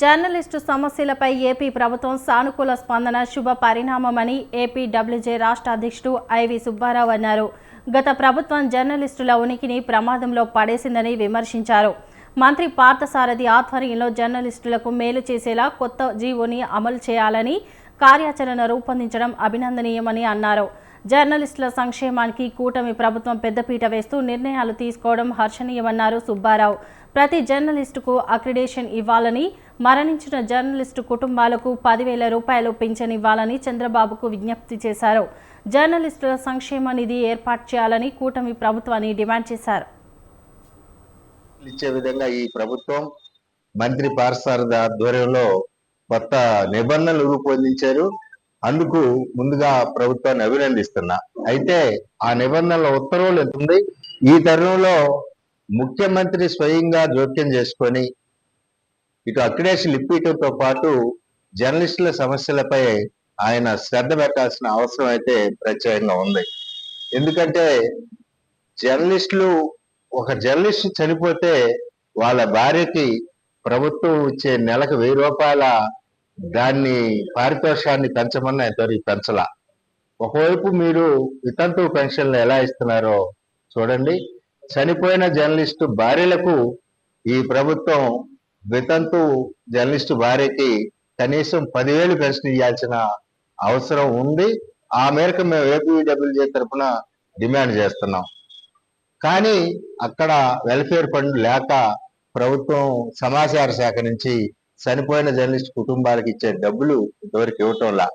Journalist సమస్యలపై AP ప్రభుత్వం సానుకూల స్పందన శుభ పరిణామమని ఏపీ డబ్ల్యూజే రాష్ట్ర అధ్యక్షుడు ఐవి సుబ్బారావు అన్నారు. గత ప్రభుత్వం జర్నలిస్టుల ఉనికిని ప్రమాదంలో పడేసిందని విమర్శించారు. మంత్రి పార్థసారథి ఆధ్వర్యంలో జర్నలిస్టులకు మేలు చేసేలా కొత్త జీవోని అమలు చేయాలని కార్యాచరణ రూపొందించడం అభినందనీయమని అన్నారు. జర్నలిస్టుల సంక్షేమానికి కూటమి ప్రభుత్వం పెద్దపీట వేస్తూ నిర్ణయాలు తీసుకోవడం హర్షణీయమన్నారు సుబ్బారావు. ప్రతి జర్నలిస్టుకు అక్రిడేషన్ ఇవ్వాలని మరణించిన జర్నలిస్టు కుటుంబాలకు పదివేల రూపాయలు పింఛన్ ఇవ్వాలని చంద్రబాబుకు విజ్ఞప్తి చేశారు. జర్నలిస్టుల సంక్షేమ నిధి ఏర్పాటు చేయాలని కూటమి ప్రభుత్వాన్ని డిమాండ్ చేశారు. ఇచ్చే విధంగా ఈ ప్రభుత్వం మంత్రి పార్సారథ ఆధ్వర్యంలో కొత్త నిబంధనలు రూపొందించారు. అందుకు ముందుగా ప్రభుత్వాన్ని అభినందిస్తున్నా. అయితే ఆ నిబంధనల ఉత్తర్వులు ఎంత ఉంది ఈ తరుణంలో ముఖ్యమంత్రి స్వయంగా జోక్యం చేసుకొని ఇటు అక్రిడేషన్ ఇప్పించడంతో పాటు జర్నలిస్టుల సమస్యలపై ఆయన శ్రద్ధ పెట్టాల్సిన అవసరం అయితే ప్రత్యేకంగా ఉంది. ఎందుకంటే జర్నలిస్టులు ఒక జర్నలిస్ట్ చనిపోతే వాళ్ళ భార్యకి ప్రభుత్వం ఇచ్చే నెలకు వెయ్యి రూపాయల దాన్ని పారితోషాన్ని పెంచమని ఇంతవరకు పెంచలా. ఒకవైపు మీరు వితంతు పెన్షన్లు ఎలా ఇస్తున్నారో చూడండి. చనిపోయిన జర్నలిస్టు భార్యలకు ఈ ప్రభుత్వం వితంతు జర్నలిస్టు భార్యకి కనీసం పదివేలు పెన్షన్ ఇవ్వాల్సిన అవసరం ఉంది. ఆ మేరకు మేము ఏపీడబ్ల్యూజే తరఫున డిమాండ్ చేస్తున్నాం. కానీ అక్కడ వెల్ఫేర్ ఫండ్ లేక ప్రభుత్వం సమాచార శాఖ నుంచి చనిపోయిన జర్నలిస్ట్ కుటుంబాలకు ఇచ్చే డబ్బులు ఇంతవరకు ఇవ్వటంలా